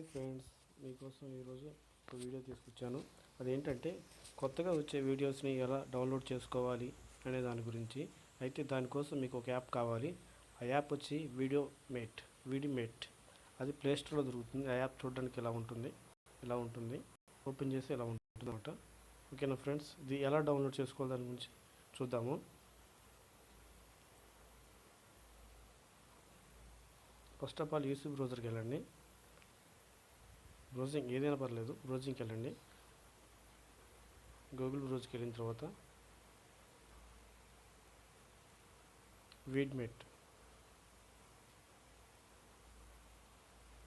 Hi friends మీకోసం ఈరోజు ఒక వీడియో తీసుకొచ్చాను. అదేంటంటే కొత్తగా వచ్చే వీడియోస్ని ఎలా డౌన్లోడ్ చేసుకోవాలి అనే దాని గురించి. అయితే దానికోసం మీకు ఒక యాప్ కావాలి. ఆ యాప్ వచ్చి వీడియో మేట్ వీడిమేట్ అది ప్లేస్టోర్లో దొరుకుతుంది. ఆ యాప్ చూడడానికి ఎలా ఉంటుంది? ఇలా ఉంటుంది? ఓపెన్ చేసి ఇలా ఉంటుంది అనమాట ఓకేనా ఫ్రెండ్స్? ఇది ఎలా డౌన్లోడ్ చేసుకోవాలి దాని గురించి చూద్దాము. ఫస్ట్ ఆఫ్ ఆల్ యూట్యూబ్ బ్రౌజర్కి వెళ్ళండి. బ్రౌజింగ్ ఏదైనా పర్లేదు బ్రౌజింగ్కి వెళ్ళండి. గూగుల్ బ్రౌజ్కి వెళ్ళిన తర్వాత వీడ్మెట్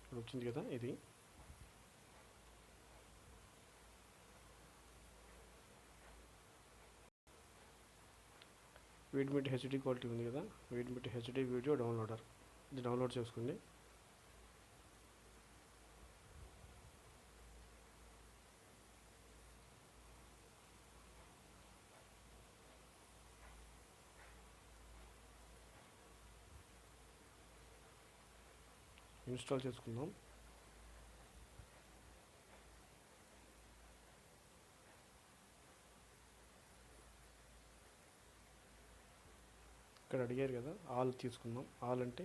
ఇక్కడ వచ్చింది కదా ఇది. వీడ్మిట్ హెచ్డి క్వాలిటీ ఉంది కదా వీడ్మిట్ హెచ్డి వీడియో డౌన్లోడర్. ఇది డౌన్లోడ్ చేసుకోండి. ఇన్స్టాల్ చేసుకుందాం. ఇక్కడ అడిగారు కదా ఆల్ తీసుకుందాం. ఆల్ అంటే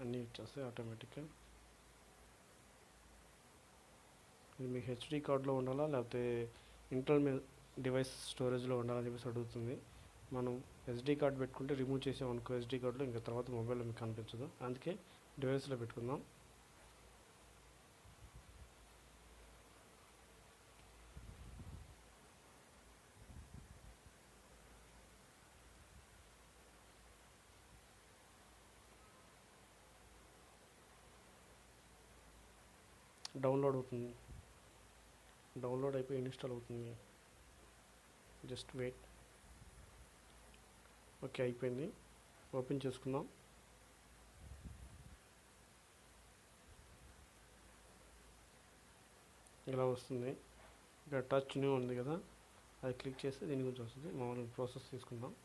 అన్నీ వచ్చేస్తాయి ఆటోమేటిక్గా ఇది మీ హెచ్డి కార్డులో ఉండాలా లేకపోతే ఇంటర్నల్ డివైస్ స్టోరేజ్లో ఉండాలని చెప్పేసి అడుగుతుంది. మనం ఎస్డి కార్డ్ పెట్టుకుంటే రిమూవ్ చేసాం అనుకో ఎస్డి కార్డులో ఇంకా తర్వాత మొబైల్లో మీకు కనిపించదు. అందుకే డివైస్లో పెట్టుకుందాం. డౌన్లోడ్ అవుతుంది. డౌన్లోడ్ అయిపోయి ఇన్స్టాల్ అవుతుంది. Just wait. ఓకే అయిపోయింది. ఓపెన్ చేసుకుందాం. ఇలా వస్తుంది. ఇక్కడ టచ్ న్యూ ఉంది కదా. అది క్లిక్ చేస్తే దీని గురించి వస్తుంది. మామూలుగా ప్రాసెస్ తీసుకుందాం.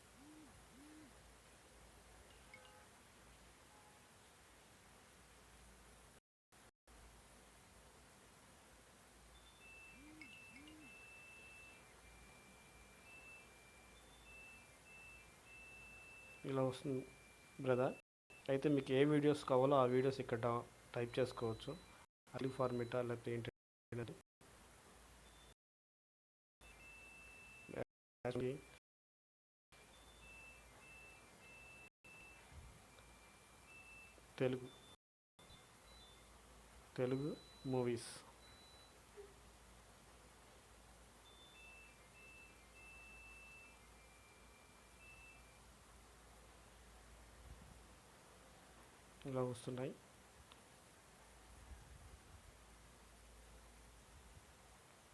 ఇలా వస్తుంది బ్రదర్ అయితే మీకు ఏ వీడియోస్ కావాలో ఆ వీడియోస్ ఇక్కడ టైప్ చేసుకోవచ్చు. అలి ఫార్మేటా లేకపోతే ఏంటి తెలుగు. తెలుగు మూవీస్ ఇలా వస్తున్నాయి.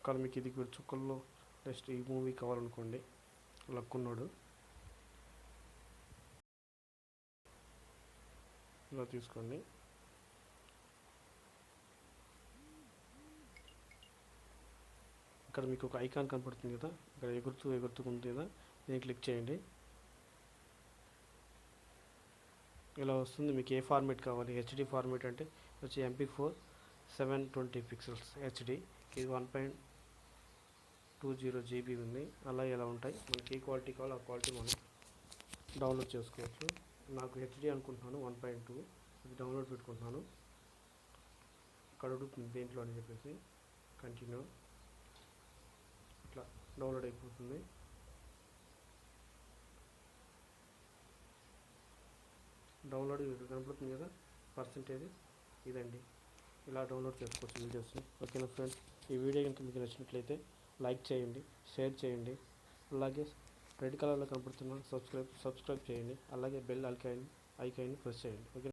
కానీ మీకు ఇది కూడా చుక్కల్లో నెక్స్ట్ ఈ మూవీ కావాలనుకోండి. లక్కున్నాడు. ఇలా తీసుకోండి. ఇక్కడ మీకు ఒక ఐకాన్ కనపడుతుంది కదా. ఇక్కడ ఎగురుతూ ఎగురుతూ ఉంది కదా. దీన్ని క్లిక్ చేయండి. ఇలా వస్తుంది. మీకు ఏ ఫార్మేట్ కావాలి? హెచ్డి ఫార్మేట్ అంటే వచ్చి MP four seven twenty pixels HD ఇది one point two zero GB ఉంది. అలా ఎలా ఉంటాయి? మనకి ఏ క్వాలిటీ కావాలో ఆ క్వాలిటీ మనం డౌన్లోడ్ చేసుకోవచ్చు. నాకు హెచ్డి అనుకుంటున్నాను వన్ పాయింట్ టూ ఇది డౌన్లోడ్ పెట్టుకుంటున్నాను. అక్కడ దేంట్లో అని చెప్పేసి. కంటిన్యూ ఇట్లా డౌన్లోడ్ అయిపోతుంది. డౌన్లోడ్ ఇక్కడ కనపడుతుంది కదా? పర్సంటేజ్ ఇదండి. ఇలా డౌన్లోడ్ చేసుకోవచ్చు వీడియోస్ని ఓకేనా ఫ్రెండ్స్ ఈ వీడియో కనుక మీకు నచ్చినట్లయితే లైక్ చేయండి షేర్ చేయండి. అలాగే రెడ్ కలర్లో కనపడుతున్న సబ్స్క్రైబ్ సబ్స్క్రైబ్ చేయండి. అలాగే బెల్ ఐకాన్ ఐకాన్ని ప్రెస్ చేయండి. ఓకే